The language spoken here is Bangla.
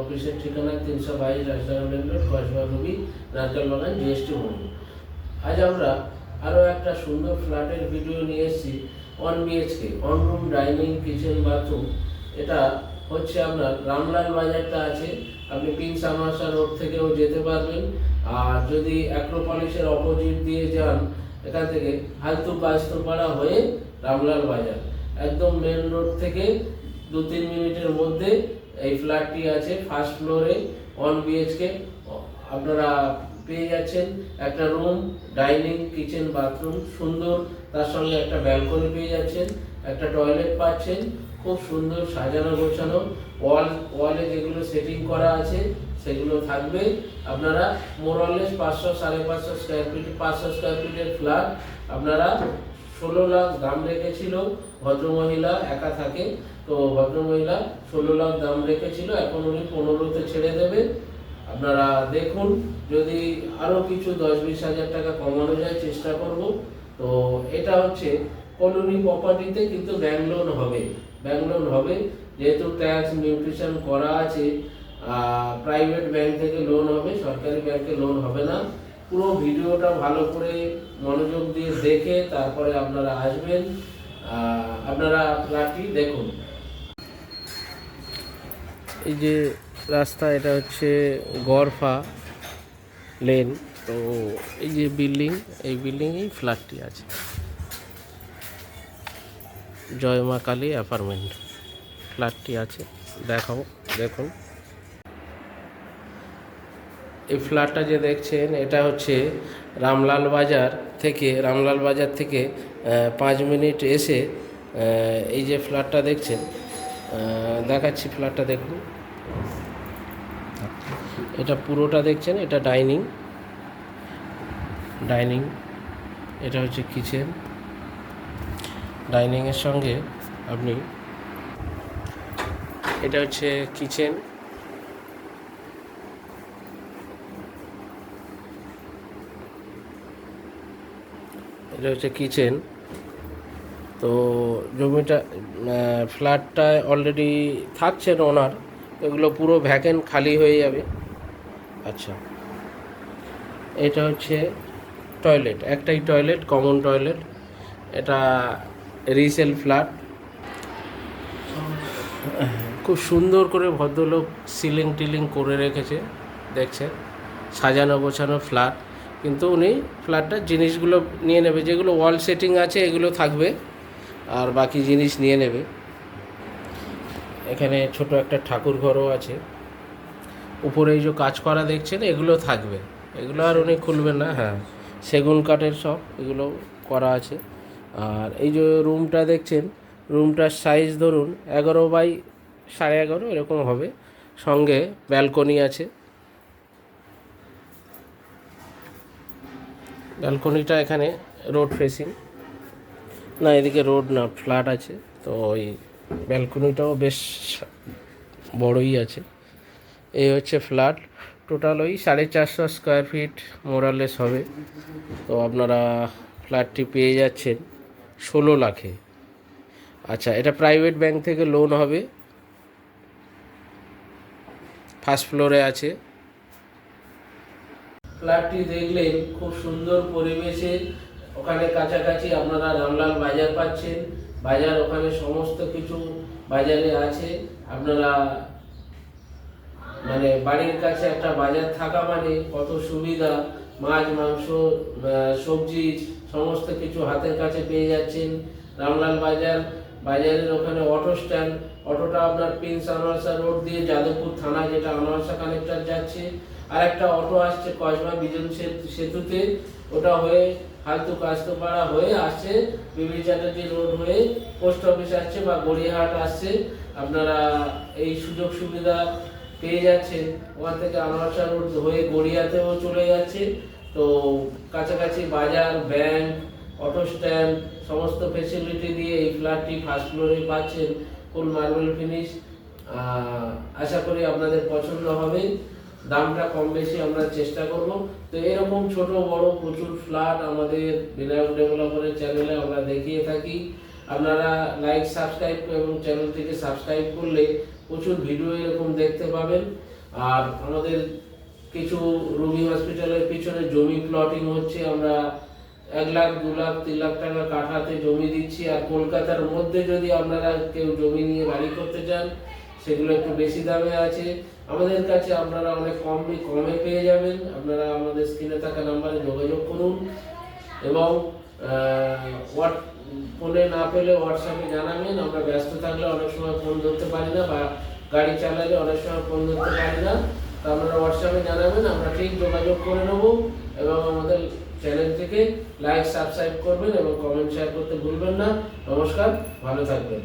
অফিসের ঠিকানা তিনশো বাইশ রাজধানী মেন রোড, কসবা রবি নারকেল বাগান জিএসটি মোড় আজ আমরা আরও একটা সুন্দর ফ্ল্যাটের ভিডিও নিয়ে এসেছি one BHK one room dining kitchen bathroom এটা হচ্ছে আপনার রামলাল বাজারটা আছে, আপনি পিন সামাশা রোড থেকেও যেতে পারবেন। আর যদি অ্যাক্রোপলিসের অপোজিট দিয়ে যান, এখান থেকে হালতু বাস্তপাড়া হয়ে রামলাল বাজার। একদম মেন রোড থেকে দু তিন মিনিটের মধ্যে এই ফ্ল্যাটটি আছে ফার্স্ট ফ্লোরে ওয়ান বিএইচকে আপনারা পেয়ে যাচ্ছেন একটা রুম ডাইনিং কিচেন বাথরুম সুন্দর। তার সঙ্গে একটা ব্যালকনি পেয়ে যাচ্ছেন, একটা টয়লেট পাচ্ছেন। খুব সুন্দর সাজানো গোছানো। ওয়াল ওয়ালে যেগুলো সেটিং করা আছে, সেগুলো থাকবে। আপনারা মোরলেস পাঁচশো, সাড়ে পাঁচশো স্কোয়ার ফিট পাঁচশো স্কোয়ার ফিটের ফ্ল্যাট আপনারা ষোলো লাখ দাম রেখেছিল ভদ্রমহিলা একা থাকে। তো ভদ্রমহিলা ষোলো লাখ দাম রেখেছিল, এখন উনি পনেরোতে ছেড়ে দেবে। আপনারা দেখুন, যদি আরও কিছু দশ বিশ হাজার টাকা কমানো যায়, চেষ্টা করব। তো এটা হচ্ছে কলোনি প্রপার্টিতে কিন্তু ব্যাংক লোন হবে। ব্যাংক লোন হবে, যেহেতু ট্যাক্স নিউট্রিশন করা আছে প্রাইভেট ব্যাংক থেকে লোন হবে, সরকারি ব্যাংকে লোন হবে না। পুরো ভিডিওটা ভালো করে মনোযোগ দিয়ে দেখে তারপরে আপনারা আসবেন। আপনারা ফ্ল্যাটটি দেখুন। এই যে রাস্তা, এটা হচ্ছে গড়ফা লেন। তো এই যে বিল্ডিং, এই বিল্ডিংয়েই ফ্ল্যাটটি আছে। জয় মা কালী অ্যাপার্টমেন্ট। ফ্ল্যাটটি আছে। দেখাবো দেখুন। এই ফ্ল্যাটটা যে দেখছেন, এটা হচ্ছে রামলাল বাজার থেকে, রামলাল বাজার থেকে পাঁচ মিনিট এসে এই যে ফ্ল্যাটটা দেখছেন দেখাচ্ছি ফ্ল্যাটটা দেখুন। এটা পুরোটা দেখছেন, এটা ডাইনিং। ডাইনিং, এটা হচ্ছে কিচেন। ডাইনিংয়ের সঙ্গে আপনি, এটা হচ্ছে কিচেন। এটা হচ্ছে কিচেন। তো জমিটা আহ, ফ্ল্যাটটা অলরেডি থাকছেন ওনার। এগুলো পুরো ভ্যাকেন্ট খালি হয়ে যাবে। আচ্ছা। এটা হচ্ছে টয়লেট একটাই টয়লেট কমন টয়লেট এটা রিসেল ফ্ল্যাট খুব সুন্দর করে ভদ্রলোক সিলিং টিলিং করে রেখেছে দেখছেন। সাজানো গোছানো ফ্ল্যাট কিন্তু উনি ফ্ল্যাটটার জিনিসগুলো নিয়ে নেবে, যেগুলো ওয়াল সেটিং আছে, এগুলো থাকবে আর বাকি জিনিস নিয়ে নেবে। এখানে ছোট একটা ঠাকুর ঘরও আছে। উপরে এই যে কাজ করা দেখছেন, এগুলো থাকবে। এগুলো আর উনি খুলবেন না হ্যাঁ। সেগুন কাঠের সব, এগুলো করা আছে। আর এই যে রুমটা দেখছেন, রুমটার সাইজ ধরুন, এগারো বাই সাড়ে এগারো, এরকম হবে। সঙ্গে ব্যালকনি আছে। ব্যালকনিটা এখানে রোড ফেসিং। না, এদিকে রোড না, ফ্ল্যাট আছে। তো ওই ব্যালকনিটাও বেশ বড়ই আছে। এই হচ্ছে ফ্ল্যাট। টোটাল ওই সাড়ে চারশো স্কোয়ার ফিট মোরালেস হবে। তো আপনারা ফ্ল্যাটটি পেয়ে যাচ্ছেন ষোলো লাখে। আচ্ছা এটা প্রাইভেট ব্যাংক থেকে লোন হবে। ফার্স্ট ফ্লোরে আছে। ফ্ল্যাটটি দেখলেন, খুব সুন্দর পরিবেশে। ওখানে কাছাকাছি আপনারা রামলাল বাজার পাচ্ছেন। বাজার ওখানে সমস্ত কিছু বাজারে আছে। আপনারা মানে বাড়ির কাছে একটা বাজার থাকা মানে কত সুবিধা। মাছ, মাংস সবজি, সমস্ত কিছু হাতের কাছে পেয়ে যাচ্ছেন। রামলাল বাজার বাজারের ওখানে অটো স্ট্যান্ড অটোটা আপনার প্রিন্স আনোয়ারসা রোড দিয়ে যাদবপুর থানা যেটা আনোয়ারসা কানেক্টর যাচ্ছে। আর একটা অটো আসছে কসবা বিজন সেতু- সেতুতে। ওটা হয়ে হালতু কাস্তপাড়া হয়ে আসছে। বিবি চ্যাটার্জি রোড হয়ে পোস্ট অফিস আসছে বা গড়িয়াহাট আসছে। আপনারা এই সুযোগ সুবিধা পেয়ে যাচ্ছেন। ওখান থেকে আনোয়ারসা রোড হয়ে গড়িয়াতেও চলে যাচ্ছে। তো কাছাকাছি বাজার ব্যাংক অটো স্ট্যান্ড সমস্ত ফেসিলিটি দিয়ে এই ফ্ল্যাটটি ফার্স্ট ফ্লোরে পাচ্ছেন ফুল মার্বেল ফিনিশ আশা করি আপনাদের পছন্দ হবে। দামটা কম বেশি আমরা চেষ্টা করব। তো এরকম ছোট, বড় প্রচুর ফ্ল্যাট আমাদের বিনায়ক ডেভেলপারের চ্যানেলে আমরা দেখিয়ে থাকি। আপনারা লাইক সাবস্ক্রাইব এবং চ্যানেলটিকে সাবস্ক্রাইব করলে প্রচুর ভিডিও এরকম দেখতে পাবেন। আর আমাদের কিছু রুবি হসপিটালের পিছনে জমি প্লটিং হচ্ছে, আমরা এক লাখ, দু লাখ, তিন লাখ টাকা কাঠাতে জমি দিচ্ছি আর কলকাতার মধ্যে যদি আপনারা কেউ জমি নিয়ে বাড়ি করতে চান, সেগুলো একটু বেশি দামে আছে। আমাদের কাছে আপনারা অনেক কম কমে পেয়ে যাবেন। আপনারা আমাদের স্ক্রিনে থাকা নাম্বারে যোগাযোগ করুন এবং হোয়াট ফোনে না পেলে হোয়াটসঅ্যাপে জানাবেন। আমরা ব্যস্ত থাকলে অনেক সময় ফোন ধরতে পারি না বা গাড়ি চালালে অনেক সময় ফোন ধরতে পারি না। তা আপনারা হোয়াটসঅ্যাপে জানাবেন। আমরা ঠিক যোগাযোগ করে নেব এবং আমাদের চ্যানেল থেকে লাইক সাবস্ক্রাইব করবেন এবং কমেন্ট শেয়ার করতে ভুলবেন না। নমস্কার ভালো থাকবেন।